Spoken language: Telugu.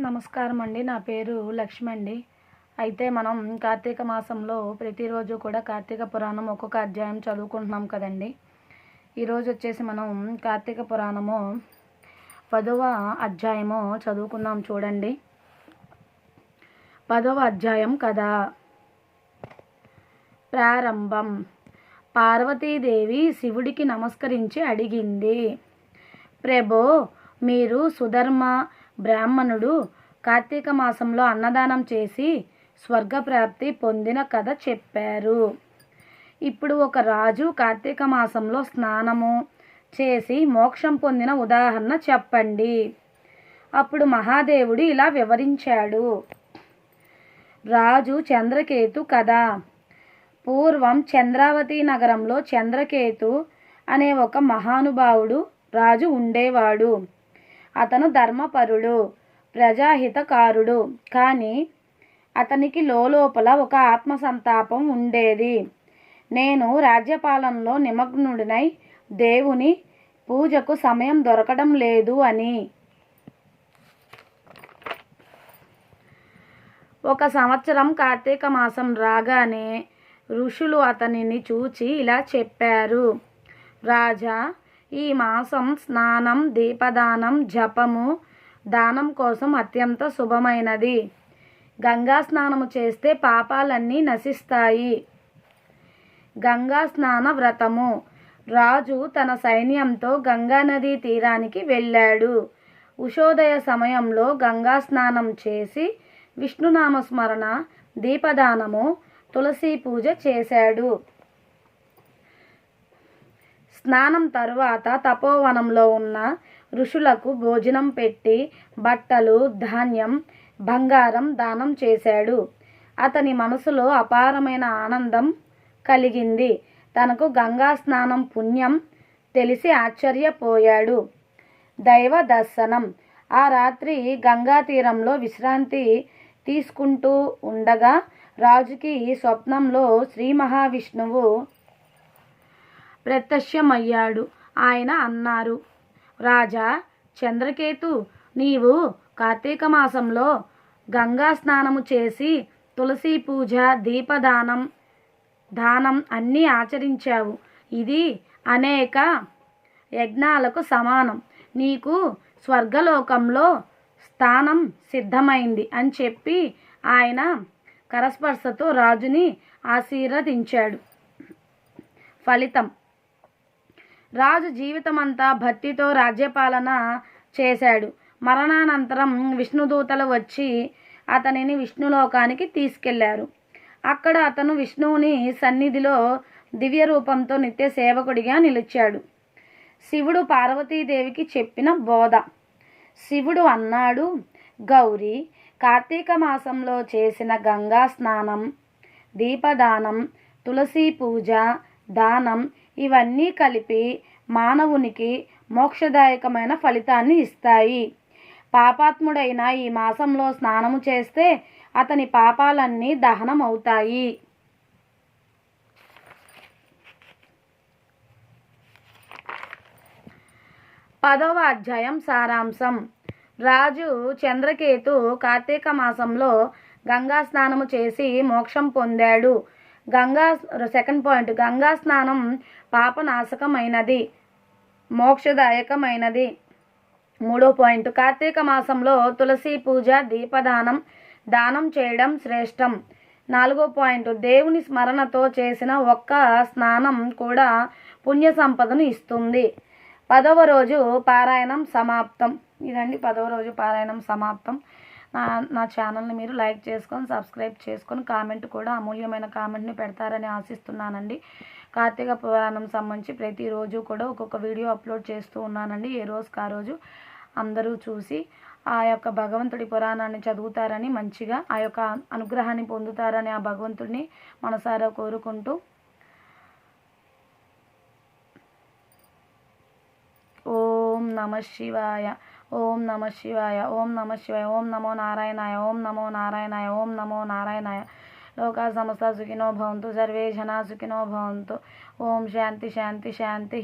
నమస్కారం అండి నా పేరు లక్ష్మి అండి అయితే మనం కార్తీక మాసంలో ప్రతిరోజు కూడా కార్తీక పురాణం ఒక్కొక్క అధ్యాయం చదువుకుంటున్నాం కదండి. ఈరోజు వచ్చేసి మనం కార్తీక పురాణము పదవ అధ్యాయము చదువుకుందాం చూడండి. పదవ అధ్యాయం కదా ప్రారంభం. పార్వతీదేవి శివుడికి నమస్కరించి అడిగింది. ప్రభో మీరు సుధర్మ బ్రాహ్మణుడు కార్తీక మాసంలో అన్నదానం చేసి స్వర్గప్రాప్తి పొందిన కథ చెప్పారు. ఇప్పుడు ఒక రాజు కార్తీక మాసంలో స్నానము చేసి మోక్షం పొందిన ఉదాహరణ చెప్పండి. అప్పుడు మహాదేవుడు ఇలా వివరించాడు. రాజు చంద్రకేతు కథ. పూర్వం చంద్రావతి నగరంలో చంద్రకేతు అనే ఒక మహానుభావుడు రాజు ఉండేవాడు. అతను ధర్మపరుడు ప్రజాహితకారుడు. కానీ అతనికి లోపల ఒక ఆత్మసంతాపం ఉండేది. నేను రాజ్యపాలనలో నిమగ్నుడినై దేవుని పూజకు సమయం దొరకడం లేదు అని. ఒక సంవత్సరం కార్తీక మాసం రాగానే ఋషులు అతనిని చూచి ఇలా చెప్పారు. రాజా ఈ మాసం స్నానం దీపదానం జపము దానం కోసం అత్యంత శుభమైనది. గంగా స్నానము చేస్తే పాపాలన్నీ నశిస్తాయి. గంగా స్నాన వ్రతము. రాజు తన సైన్యంతో గంగా నదీ తీరానికి వెళ్ళాడు. ఉషోదయ సమయంలో గంగా స్నానం చేసి విష్ణునామస్మరణ దీపదానము తులసి పూజ చేశాడు. స్నానం తరువాత తపోవనంలో ఉన్న ఋషులకు భోజనం పెట్టి బట్టలు ధాన్యం బంగారం దానం చేశాడు. అతని మనసులో అపారమైన ఆనందం కలిగింది. తనకు గంగా స్నానం పుణ్యం తెలిసి ఆశ్చర్యపోయాడు. దైవ దర్శనం. ఆ రాత్రి గంగా తీరంలో విశ్రాంతి తీసుకుంటూ ఉండగా రాజుకి స్వప్నంలో శ్రీ మహావిష్ణువు ప్రత్యక్షమయ్యాడు. ఆయన అన్నారు రాజా చంద్రకేతు నీవు కార్తీక మాసంలో గంగా స్నానము చేసి తులసి పూజ దీపదానం దానం అన్నీ ఆచరించావు. ఇది అనేక యజ్ఞాలకు సమానం. నీకు స్వర్గలోకంలో స్థానం సిద్ధమైంది అని చెప్పి ఆయన కరస్పర్శతో రాజుని ఆశీర్వదించాడు. ఫలితం రాజు జీవితమంతా భక్తితో రాజ్యపాలన చేశాడు. మరణానంతరం విష్ణుదూతలు వచ్చి అతనిని విష్ణులోకానికి తీసుకెళ్ళారు. అక్కడ అతను విష్ణువుని సన్నిధిలో దివ్య రూపంతో నిత్య సేవకుడిగా నిలిచాడు. శివుడు పార్వతీదేవికి చెప్పిన బోధ. శివుడు అన్నాడు గౌరీ కార్తీక మాసంలో చేసిన గంగా స్నానం దీపదానం తులసి పూజ దానం ఇవన్నీ కలిపి మానవునికి మోక్షదాయకమైన ఫలితాన్ని ఇస్తాయి. పాపాత్ముడైన ఈ మాసంలో స్నానము చేస్తే అతని పాపాలన్నీ దహనం అవుతాయి పదవ అధ్యాయం సారాంశం. రాజు చంద్రకేతు కార్తీక మాసంలో గంగా స్నానము చేసి మోక్షం పొందాడు. గంగా సెకండ్ పాయింట్ గంగా స్నానం పాపనాశకమైనది మోక్షదాయకమైనది. మూడో పాయింట్ కార్తీక మాసంలో తులసి పూజ దీపదానం దానం చేయడం శ్రేష్టం. నాలుగో పాయింట్ దేవుని స్మరణతో చేసిన ఒక్క స్నానం కూడా పుణ్య సంపదను ఇస్తుంది. పదవ రోజు పారాయణం సమాప్తం. ఇదండి పదవ రోజు పారాయణం సమాప్తం. నా నా ఛానల్ని మీరు లైక్ చేసుకొని సబ్స్క్రైబ్ చేసుకొని కామెంట్ కూడా అమూల్యమైన కామెంట్ని పెడతారని ఆశిస్తున్నానండి. కార్తీక పురాణం సంబంధించి ప్రతిరోజు కూడా ఒక్కొక్క వీడియో అప్లోడ్ చేస్తూ ఉన్నానండి. ఏ రోజుకి ఆ రోజు అందరూ చూసి ఆ యొక్క భగవంతుడి పురాణాన్ని చదువుతారని మంచిగా ఆ యొక్క అనుగ్రహాన్ని పొందుతారని ఆ భగవంతుడిని మనసారా కోరుకుంటూ ఓం నమ శివాయ. ఓం నమ శివాయ ఓం నమ శివాయ ఓం నమో నారాయణాయ ఓం నమో నారాయణాయ ఓం నమో నారాయణాయ లోకా సమస్త సుఖినో భవంతు సర్వే జనా సుఖినో భవంతు ఓం శాంతి శాంతి శాంతి